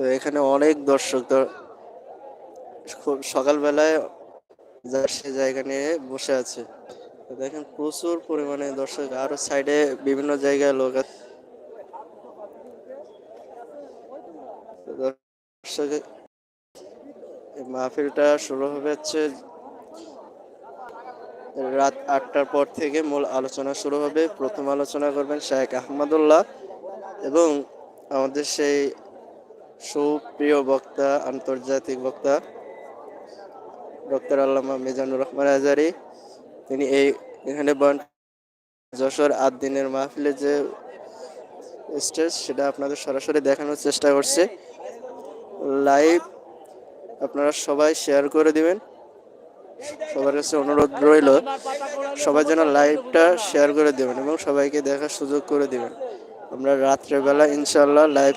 তো এখানে অনেক দর্শক খুব সকালবেলায় যার সে জায়গা নিয়ে বসে আছে। দেখেন প্রচুর পরিমাণে দর্শক, আরও সাইডে বিভিন্ন জায়গায় লোক আছে। মাহফিলটা শুরু হবে হচ্ছে রাত আটটার পর থেকে মূল আলোচনা শুরু হবে। প্রথম আলোচনা করবেন শেখ আহমদুল্লাহ এবং আমাদের সেই সুপ্রিয় বক্তা, আন্তর্জাতিক বক্তা, ডক্টর আল্লামা মিজানুর রহমান আজারি, তিনি এই এখানে বন যশোর আট দিনের মাহফিলে যে স্টেজ, সেটা আপনাদের সরাসরি দেখানোর চেষ্টা করছে। লাইভ আপনারা সবাই শেয়ার করে দিবেন। সবার কাছে অনুরোধ রইল, সবাই যেন লাইভটা শেয়ার করে দেবেন এবং সবাইকে দেখার সুযোগ করে দিবেন। আমরা রাত্রেবেলা ইনশাল্লাহ লাইভ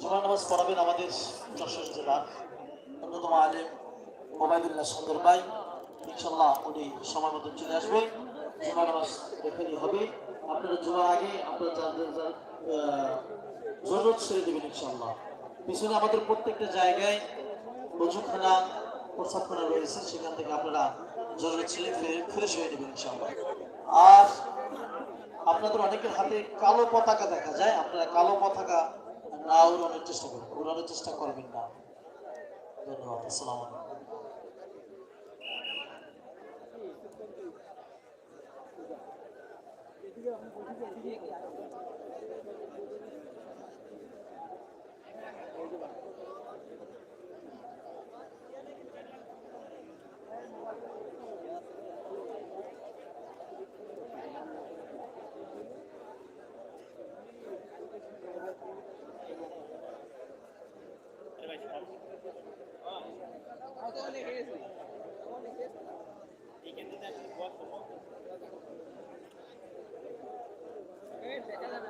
জুমার নামাজ পড়াবেন আমাদের যশোর জেলার অন্যতম আলেম ওবায়দুল্লাহ সুন্দর ভাই। ইনশাল্লাহ উনি সময় মতো চলে আসবে। জুমার নামাজ এখানেই হবে। আপনারা জুমার আগে আপনারা যাদের জরুরত ছেড়ে দেবেন ইনশাল্লাহ পিছনে আমাদের প্রত্যেকটা জায়গায় রজুখানা প্রসাবখানা রয়েছে। সেখান থেকে আপনারা জরুরি ছেলে ফ্রেশ হয়ে নেবেন ইনশাল্লাহ আর আপনাদের অনেকের হাতে কালো পতাকা দেখা যায়। আপনারা কালো পতাকা না উড়ানোর চেষ্টা করবেন উড়ানোর চেষ্টা করবেন না। ধন্যবাদ আসসালাম আলাইকুম। দেখা যাবে